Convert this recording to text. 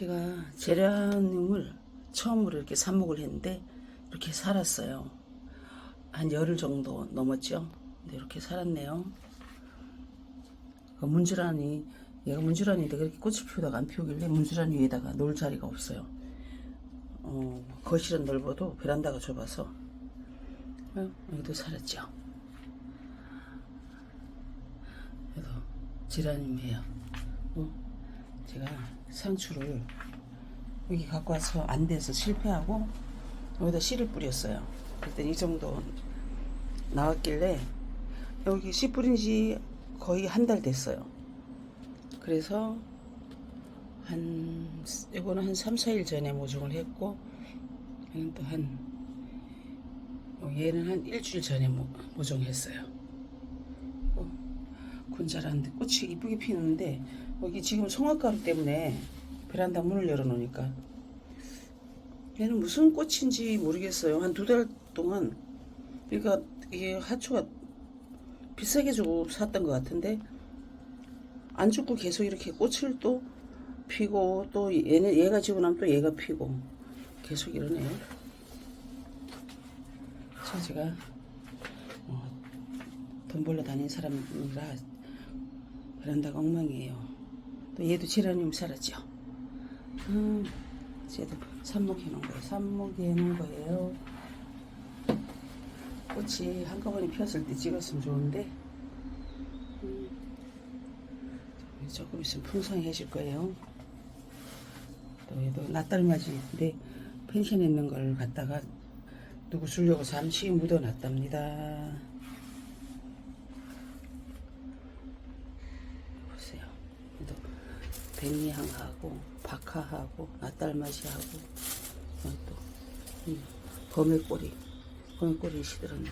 제가 제라늄을 처음으로 이렇게 삽목을 했는데 이렇게 살았어요. 한 열흘 정도 넘었죠. 근데 이렇게 살았네요. 그 문주란이 얘가 문주란인데 그렇게 꽃을 피우다가 안 피우길래 문주란 위에다가 놓을 자리가 없어요. 어, 거실은 넓어도 베란다가 좁아서 어, 여기도 살았죠. 그래도 지라님이에요. 어, 제가 상추를 여기 갖고 와서 안 돼서 실패하고 여기다 씨를 뿌렸어요. 그랬더니 이 정도 나왔길래 여기 씨 뿌린 지 거의 한 달 됐어요. 그래서 한 이거는 한 3, 4일 전에 모종을 했고 얘는 또한 얘는 한 일주일 전에 모, 모종했어요. 어, 군자라는데 꽃이 이쁘게 피는데 여기 지금 송화가루 때문에 베란다 문을 열어놓으니까 얘는 무슨 꽃인지 모르겠어요. 한 두 달 동안 그러니까 이게 하초가 비싸게 주고 샀던 것 같은데 안 죽고 계속 이렇게 꽃을 또 피고 또 얘는 얘가 지고 나면 또 얘가 피고 계속 이러네요. 그래서 제가 어, 돈 벌러 다니는 사람이라 베란다가 엉망이에요. 또 얘도 지라늄 살았죠. 음, 쟤도 삽목해 놓은 거예요. 삽목해 놓은 거예요. 꽃이 한꺼번에 피었을 때 찍었으면 좋은데 음, 조금 있으면 풍성해질 거예요. 또 얘도 낫달맞이인데 펜션에 있는 걸 갖다가 누구 주려고 잠시 묻어놨답니다. 보세요. 또 백리향하고 박하하고 낫달맞이하고 또 음, 범의 꼬리 범의 꼬리 시들었네.